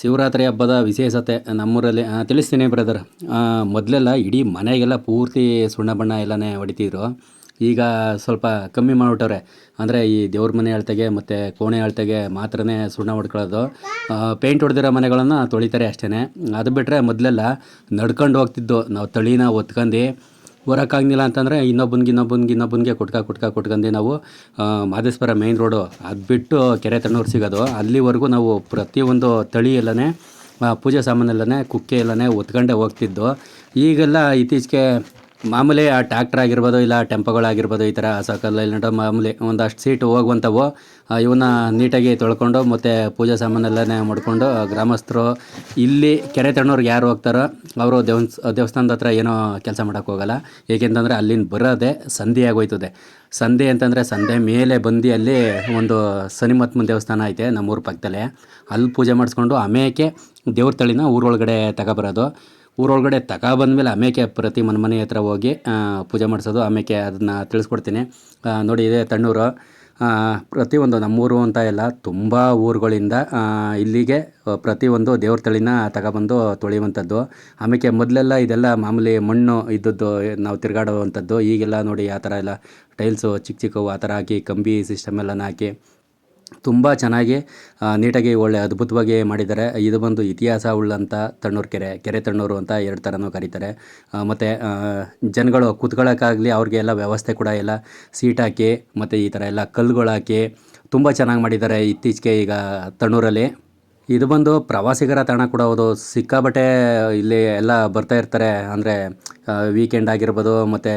ಶಿವರಾತ್ರಿ ಹಬ್ಬದ ವಿಶೇಷತೆ ನಮ್ಮೂರಲ್ಲಿ ತಿಳಿಸ್ತೀನಿ ಬ್ರದರ್ ಮೊದಲೆಲ್ಲ ಇಡೀ ಮನೆಗೆಲ್ಲ ಪೂರ್ತಿ ಸುಣ್ಣ ಬಣ್ಣ ಎಲ್ಲನೇ ಹೊಡಿತಿದ್ರು. ಈಗ ಸ್ವಲ್ಪ ಕಮ್ಮಿ ಮಾಡಿಬಿಟ್ಟವ್ರೆ. ಅಂದರೆ ಈ ದೇವ್ರ ಮನೆ ಅಳ್ತೆಗೆ ಮತ್ತು ಕೋಣೆ ಅಳ್ತೆಗೆ ಮಾತ್ರನೇ ಸುಣ್ಣ ಹೊಡ್ಕೊಳ್ಳೋದು. ಪೇಂಟ್ ಹೊಡೆದಿರೋ ಮನೆಗಳನ್ನು ತೊಳಿತಾರೆ ಅಷ್ಟೇ ಅದು ಬಿಟ್ಟರೆ ಮೊದಲೆಲ್ಲ ನಡ್ಕೊಂಡು ಹೋಗ್ತಿದ್ದು. ನಾವು ತಳಿನ ಒತ್ಕೊಂಡು ಬರೋಕ್ಕಾಗಿಲ್ಲ ಅಂತಂದರೆ ಇನ್ನೊಬ್ಬನಿಗೆ ಇನ್ನೊಬ್ಬನಿಗೆ ಇನ್ನೊಬ್ಬನಿಗೆ ಕೊಟ್ಕ ಕೊಟ್ಕ ಕೊಟ್ಕೊಂಡು ನಾವು ಮಾದೇಶ್ವರ ಮೇಯ್ನ್ ರೋಡು ಅದು ಬಿಟ್ಟು ಕೆರೆ ತಣ್ಣೂರು ಸಿಗೋದು. ಅಲ್ಲಿವರೆಗೂ ನಾವು ಪ್ರತಿಯೊಂದು ತಳಿ ಎಲ್ಲನೇ ಪೂಜೆ ಸಾಮಾನೆಲ್ಲನೇ, ಕುಕ್ಕೆ ಎಲ್ಲನೇ ಹೊತ್ಕೊಂಡೇ ಹೋಗ್ತಿದ್ದು. ಈಗೆಲ್ಲ ಇತ್ತೀಚೆಗೆ ಮಾಮೂಲಿ ಆ ಟ್ಯಾಕ್ಟರ್ ಆಗಿರ್ಬೋದು ಇಲ್ಲ ಟೆಂಪೋಗಳಾಗಿರ್ಬೋದು ಈ ಥರ ಸಕಲ್ ನೋಡೋ ಮಾಮೂಲಿ ಒಂದಷ್ಟು ಸೀಟು ಹೋಗುವಂಥವು ಇವನ್ನ ನೀಟಾಗಿ ತೊಳ್ಕೊಂಡು ಮತ್ತು ಪೂಜಾ ಸಾಮಾನೆಲ್ಲನೇ ಮಾಡಿಕೊಂಡು ಗ್ರಾಮಸ್ಥರು ಇಲ್ಲಿ ಕೆರೆ ತಣ್ಣವ್ರಿಗೆ ಯಾರು ಹೋಗ್ತಾರೋ ಅವರು ದೇವಸ್ ದೇವಸ್ಥಾನದ ಹತ್ರ ಏನೋ ಕೆಲಸ ಮಾಡೋಕ್ಕೆ ಹೋಗಲ್ಲ. ಏಕೆಂತಂದರೆ ಅಲ್ಲಿಂದ ಬರೋದೇ ಸಂಧಿ ಆಗೋಯ್ತದೆ. ಸಂಧಿ ಅಂತಂದರೆ ಸಂಧೆ ಮೇಲೆ ಬಂದು ಅಲ್ಲಿ ಒಂದು ಶನಿಮತ್ಮನ ದೇವಸ್ಥಾನ ಐತೆ ನಮ್ಮೂರ ಪಕ್ಕದಲ್ಲೇ. ಅಲ್ಲಿ ಪೂಜೆ ಮಾಡಿಸ್ಕೊಂಡು ಆಮೇಲೆ ದೇವ್ರ ತಳಿನ ಊರೊಳಗಡೆ ತಗೊಬರೋದು. ಊರೊಳಗಡೆ ತಗೊಬಂದ್ಮೇಲೆ ಆಮೇಕೆ ಪ್ರತಿ ಮನೆ ಮನೆ ಹತ್ರ ಹೋಗಿ ಪೂಜೆ ಮಾಡಿಸೋದು? ಆಮೇಕೆ ಅದನ್ನು ತಿಳಿಸ್ಕೊಡ್ತೀನಿ. ನೋಡಿ, ಇದೇ ತಣ್ಣೂರು. ಪ್ರತಿಯೊಂದು ನಮ್ಮೂರು ಅಂತ ಇಲ್ಲ ತುಂಬ ಊರುಗಳಿಂದ ಇಲ್ಲಿಗೆ ಪ್ರತಿಯೊಂದು ದೇವ್ರ ತಳಿನ ತಗೊಬಂದು ತೊಳೆಯುವಂಥದ್ದು. ಆಮೇಲೆ ಮೊದಲೆಲ್ಲ ಇದೆಲ್ಲ ಮಾಮೂಲಿ ಮಣ್ಣು ಇದ್ದದ್ದು, ನಾವು ತಿರುಗಾಡುವಂಥದ್ದು. ಈಗೆಲ್ಲ ನೋಡಿ, ಆ ಥರ ಎಲ್ಲ ಟೈಲ್ಸು ಚಿಕ್ಕ ಚಿಕ್ಕವು ಆ ಥರ ಹಾಕಿ, ಕಂಬಿ ಸಿಸ್ಟಮ್ ಎಲ್ಲನ ಹಾಕಿ ತುಂಬ ಚೆನ್ನಾಗಿ ನೀಟಾಗಿ ಒಳ್ಳೆ ಅದ್ಭುತವಾಗಿ ಮಾಡಿದ್ದಾರೆ. ಇದು ಬಂದು ಇತಿಹಾಸ ಉಳ್ಳಂಥ ತಣ್ಣೂರು ಕೆರೆ ಕೆರೆ ತಣ್ಣೂರು ಅಂತ ಎರಡು ಥರನೂ ಕರೀತಾರೆ. ಮತ್ತು ಜನಗಳು ಕೂತ್ಕೊಳ್ಳೋಕ್ಕಾಗಲಿ ಅವ್ರಿಗೆಲ್ಲ ವ್ಯವಸ್ಥೆ ಕೂಡ ಎಲ್ಲ ಸೀಟ್ ಹಾಕಿ, ಮತ್ತು ಈ ಥರ ಎಲ್ಲ ಕಲ್ಲುಗಳು ಹಾಕಿ ತುಂಬ ಚೆನ್ನಾಗಿ ಮಾಡಿದ್ದಾರೆ ಇತ್ತೀಚೆಗೆ ಈಗ ತಣ್ಣೂರಲ್ಲಿ. ಇದು ಬಂದು ಪ್ರವಾಸಿಗರ ತಾಣ ಕೂಡ ಹೌದು. ಸಿಕ್ಕಾಬಟ್ಟೆ ಇಲ್ಲಿ ಎಲ್ಲ ಬರ್ತಾ ಇರ್ತಾರೆ. ಅಂದರೆ ವೀಕೆಂಡ್ ಆಗಿರ್ಬೋದು, ಮತ್ತು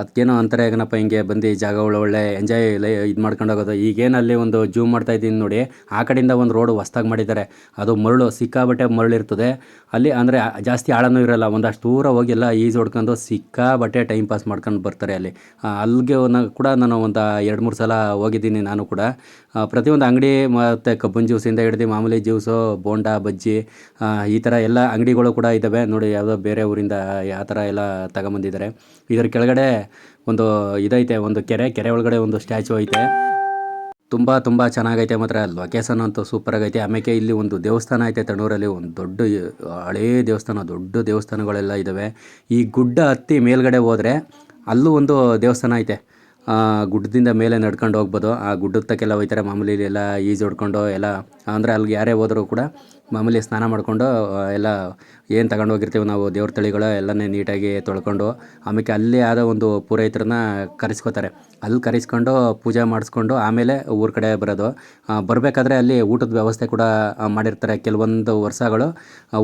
ಅದಕ್ಕೇನೋ ಅಂತಾರೆ ಏನಪ್ಪ ಹಿಂಗೆ ಬಂದು ಜಾಗಗಳು ಒಳ್ಳೆ ಎಂಜಾಯ್ ಇದು ಮಾಡ್ಕೊಂಡು ಹೋಗೋದು. ಈಗೇನು ಅಲ್ಲಿ ಒಂದು ಜೂಮ್ ಮಾಡ್ತಾ ಇದ್ದೀನಿ ನೋಡಿ, ಆ ಕಡೆಯಿಂದ ಒಂದು ರೋಡ್ ಹೊಸ್ದಾಗಿ ಮಾಡಿದ್ದಾರೆ. ಅದು ಮರಳು ಸಿಕ್ಕಾಬಟ್ಟೆ ಮರಳಿರ್ತದೆ ಅಲ್ಲಿ ಅಂದರೆ ಜಾಸ್ತಿ ಆಳನೂ ಇರೋಲ್ಲ, ಒಂದಷ್ಟು ದೂರ ಹೋಗಿಲ್ಲ, ಈಜು ಹೊಡ್ಕೊಂಡು ಸಿಕ್ಕಾಬಟ್ಟೆ ಟೈಮ್ ಪಾಸ್ ಮಾಡ್ಕೊಂಡು ಬರ್ತಾರೆ ಅಲ್ಲಿ. ಅಲ್ಲಿಗೆ ಕೂಡ ನಾನು ಒಂದು ಎರಡು, ಮೂರು ಸಲ ಹೋಗಿದ್ದೀನಿ ನಾನು ಕೂಡ. ಪ್ರತಿಯೊಂದು ಅಂಗಡಿ ಮತ್ತು ಕಬ್ಬನ್ ಜ್ಯೂಸಿಂದ ಹಿಡ್ದು ಮಾಮೂಲಿ ಜ್ಯೂಸು ಬೋಂಡಾ, ಬಜ್ಜಿ ಈ ಥರ ಎಲ್ಲ ಅಂಗಡಿಗಳು ಕೂಡ ಇದ್ದಾವೆ ನೋಡಿ, ಯಾವುದೋ ಬೇರೆ ಊರಿಂದ ಆ ಥರ ಎಲ್ಲ ತಗೊಂಬಂದಿದ್ದಾರೆ. ಇದರ ಕೆಳಗಡೆ ಒಂದು ಇದೈತೆ, ಒಂದು ಕೆರೆ ಕೆರೆ ಒಳಗಡೆ ಒಂದು ಸ್ಟ್ಯಾಚು ಐತೆ. ತುಂಬ ತುಂಬ ಚೆನ್ನಾಗೈತೆ ಮಾತ್ರ. ಲೊಕೇಶನ್ ಅಂತೂ ಸೂಪರ್ ಆಗೈತೆ. ಆಮೇಲೆ ಇಲ್ಲಿ ಒಂದು ದೇವಸ್ಥಾನ ಐತೆ ತಣ್ಣೂರಲ್ಲಿ. ಒಂದು ದೊಡ್ಡ, ಹಳೇ ದೇವಸ್ಥಾನ, ದೊಡ್ಡ ದೇವಸ್ಥಾನಗಳೆಲ್ಲ ಇದ್ದಾವೆ ಈ ಗುಡ್ಡ ಹತ್ತಿ ಮೇಲ್ಗಡೆ ಹೋದರೆ ಅಲ್ಲೂ ಒಂದು ದೇವಸ್ಥಾನ ಐತೆ. ಗುಡ್ಡದಿಂದ ಮೇಲೆ ನಡ್ಕೊಂಡು ಹೋಗ್ಬೋದು. ಆ ಗುಡ್ಡದ ತಕ್ಕೆಲ್ಲ ಹೋಯ್ತಾರೆ ಮಾಮೂಲಿ ಎಲ್ಲ ಈಜು ಹೊಡ್ಕೊಂಡು ಎಲ್ಲ, ಅಂದರೆ ಅಲ್ಲಿಗೆ ಯಾರೇ ಹೋದರೂ ಕೂಡ ಮಾಮೂಲಿ ಸ್ನಾನ ಮಾಡಿಕೊಂಡು ಎಲ್ಲ ಏನು ತಗೊಂಡು ಹೋಗಿರ್ತೀವಿ ನಾವು ದೇವ್ರ ತಳಿಗಳು ಎಲ್ಲನೇ ನೀಟಾಗಿ ತೊಳ್ಕೊಂಡು ಆಮೇಲೆ ಅಲ್ಲಿ ಆದ ಒಂದು ಪುರೋಹಿತರನ್ನ ಕರೆಸ್ಕೋತಾರೆ. ಅಲ್ಲಿ ಕರೆಸ್ಕೊಂಡು ಪೂಜೆ ಮಾಡಿಸ್ಕೊಂಡು ಆಮೇಲೆ ಊರ ಕಡೆ ಬರೋದು. ಬರಬೇಕಾದ್ರೆ ಅಲ್ಲಿ ಊಟದ ವ್ಯವಸ್ಥೆ ಕೂಡ ಮಾಡಿರ್ತಾರೆ. ಕೆಲವೊಂದು ವರ್ಷಗಳು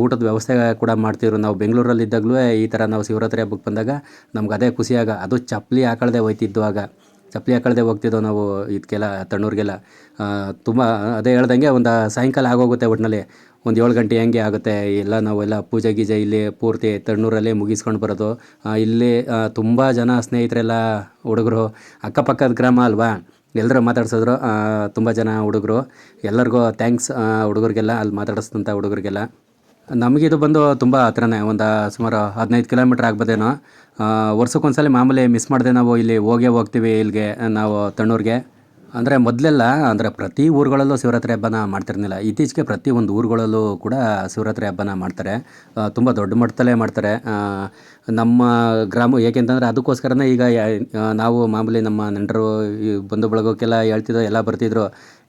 ಊಟದ ವ್ಯವಸ್ಥೆ ಕೂಡ ಮಾಡ್ತಿದ್ರು. ನಾವು ಬೆಂಗಳೂರಲ್ಲಿ ಇದ್ದಾಗಲೂ ಈ ಥರ ನಾವು ಶಿವರಾತ್ರಿ ಹಬ್ಬಕ್ಕೆ ಬಂದಾಗ ನಮ್ಗೆ ಅದೇ ಖುಷಿಯಾಗ ಅದು ಚಪ್ಪಲಿ ಹಾಕಳ್ದೆ ಹೋಯ್ತಿದ್ದು ಆಗ. ಚಪ್ಪಲಿ ಹಾಕಳ್ದೆ ಹೋಗ್ತಿದ್ದೋ ನಾವು ಇದಕ್ಕೆಲ್ಲ ತಣ್ಣೂರಿಗೆಲ್ಲ. ತುಂಬ, ಅದೇ ಹೇಳ್ದಂಗೆ ಒಂದು ಸಾಯಂಕಾಲ ಆಗೋಗುತ್ತೆ ಒಟ್ಟಿನಲ್ಲಿ ಒಂದು ಏಳು ಗಂಟೆ ಹೆಂಗೆ ಆಗುತ್ತೆ, ಎಲ್ಲ ನಾವೆಲ್ಲ ಪೂಜೆ ಗೀಜೆ ಇಲ್ಲಿ ಪೂರ್ತಿ ತಣ್ಣೂರಲ್ಲೇ ಮುಗಿಸ್ಕೊಂಡು ಬರೋದು. ಇಲ್ಲಿ ತುಂಬ ಜನ ಸ್ನೇಹಿತರೆಲ್ಲ ಹುಡುಗರು, ಅಕ್ಕಪಕ್ಕದ ಗ್ರಾಮ ಅಲ್ವಾ? ಎಲ್ಲರೂ ಮಾತಾಡ್ಸಿದ್ರು ತುಂಬ ಜನ ಹುಡುಗರು. ಎಲ್ಲರಿಗೂ ಥ್ಯಾಂಕ್ಸ್ ಹುಡುಗರಿಗೆಲ್ಲ ಅಲ್ಲಿ ಮಾತಾಡಿಸಿದಂಥ ಹುಡುಗರಿಗೆಲ್ಲ. ನಮಗಿದು ಬಂದು ತುಂಬ ಹತ್ರನೇ, ಒಂದು ಸುಮಾರು ಹದಿನೈದು ಕಿಲೋಮೀಟ್ರ್ ಆಗ್ಬೋದೇನೋ. ವರ್ಷಕ್ಕೊಂದ್ಸಲ ಮಾಮೂಲಿ ಮಿಸ್ ಮಾಡದೆ ನಾವು ಇಲ್ಲಿ ಹೋಗೇ ಹೋಗ್ತೀವಿ ಇಲ್ಲಿಗೆ, ನಾವು ತಣ್ಣೂರಿಗೆ. ಅಂದರೆ ಮೊದಲೆಲ್ಲ ಅಂದರೆ ಪ್ರತಿ ಊರುಗಳಲ್ಲೂ ಶಿವರಾತ್ರಿ ಹಬ್ಬನ ಮಾಡ್ತಿರ್ಲಿಲ್ಲ. ಇತ್ತೀಚೆಗೆ ಪ್ರತಿ ಒಂದು ಊರುಗಳಲ್ಲೂ ಕೂಡ ಶಿವರಾತ್ರಿ ಹಬ್ಬನ ಮಾಡ್ತಾರೆ. ತುಂಬ ದೊಡ್ಡ ಮಟ್ಟದಲ್ಲೇ ಮಾಡ್ತಾರೆ. ನಮ್ಮ ಗ್ರಾಮ ಏಕೆಂತಂದರೆ ಅದಕ್ಕೋಸ್ಕರನೇ ಈಗ ನಾವು ಮಾಮೂಲಿ ನಮ್ಮ ನೆಂಟರು ಬಂಧು ಬಳಗಕ್ಕೆಲ್ಲ ಹೇಳ್ತಿದ್ದೋ, ಎಲ್ಲ ಬರ್ತಿದ್ರು.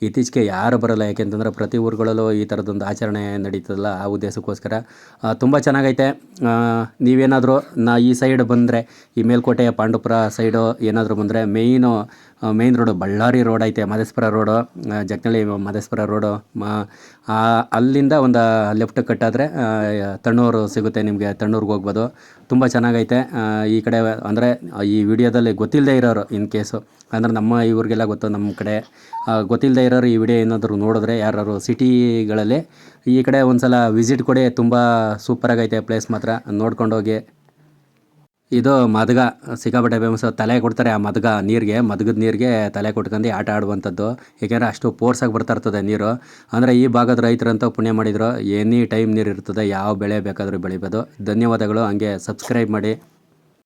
ಇತ್ತೀಚೆಗೆ ಯಾರು ಬರೋಲ್ಲ, ಯಾಕೆಂತಂದ್ರೆ ಪ್ರತಿ ಊರುಗಳಲ್ಲೂ ಈ ಥರದೊಂದು ಆಚರಣೆ ನಡೀತದಲ್ಲ, ಆ ಉದ್ದೇಶಕ್ಕೋಸ್ಕರ. ತುಂಬ ಚೆನ್ನಾಗೈತೆ. ನೀವೇನಾದರೂ ನಾ ಈ ಸೈಡ್ ಬಂದರೆ, ಈ ಮೇಲ್ಕೋಟೆ ಪಾಂಡುಪುರ ಸೈಡು ಏನಾದರೂ ಬಂದರೆ main main road Ballari road ಐತೆ ಮಾದೇಶ್ವರ ರೋಡು ಜಗ್ನಳ್ಳಿ ಮಾದೇಶ್ವರ ರೋಡು ಅಲ್ಲಿಂದ ಒಂದು ಲೆಫ್ಟ್ ಕಟ್ಟಾದರೆ ತಣ್ಣೂರು ಸಿಗುತ್ತೆ ನಿಮಗೆ, ತಣ್ಣೂರಿಗೆ ಹೋಗ್ಬೋದು. ತುಂಬ ಚೆನ್ನಾಗೈತೆ. ಈ ಕಡೆ ಅಂದರೆ, ಈ ವಿಡಿಯೋದಲ್ಲಿ ಗೊತ್ತಿಲ್ಲದೆ ಇರೋರು ಇನ್ ಕೇಸು ಅಂದರೆ ನಮ್ಮ ಇವ್ರಿಗೆಲ್ಲ ಗೊತ್ತು, ನಮ್ಮ ಕಡೆ. ಗೊತ್ತಿಲ್ಲದೆ ಇರೋರು ಈ ವಿಡಿಯೋ ಏನಾದರೂ ನೋಡಿದ್ರೆ ಯಾರು ಸಿಟಿಗಳಲ್ಲಿ ಈ ಕಡೆ ಒಂದು ಸಲ ವಿಸಿಟ್ ಕೊಡಿ. ತುಂಬ ಸೂಪರಾಗೈತೆ ಪ್ಲೇಸ್ ಮಾತ್ರ. ನೋಡ್ಕೊಂಡೋಗಿ ಇದು ಮದಗ. ಸಿಕ್ಕಾಪಟ್ಟೆ ಫೇಮಸ್ ತಲೆ ಕೊಡ್ತಾರೆ ಆ ಮದಗ ನೀರಿಗೆ. ಮದಗದ ನೀರಿಗೆ ತಲೆ ಕೊಟ್ಕೊಂಡು ಆಟ ಆಡುವಂಥದ್ದು. ಏಕೆಂದರೆ ಅಷ್ಟು ಪೋರ್ಸಾಗಿ ಬರ್ತಾ ಇರ್ತದೆ ನೀರು. ಅಂದರೆ ಈ ಭಾಗದ ರೈತರಂತೂ ಪುಣ್ಯ ಮಾಡಿದ್ರು. ಎನಿ ಟೈಮ್ ನೀರು ಇರ್ತದೆ. ಯಾವ ಬೆಳೆ ಬೇಕಾದರೂ ಬೆಳಿಬೋದು. ಧನ್ಯವಾದಗಳು. ಹಂಗೆ ಸಬ್ಸ್ಕ್ರೈಬ್ ಮಾಡಿ.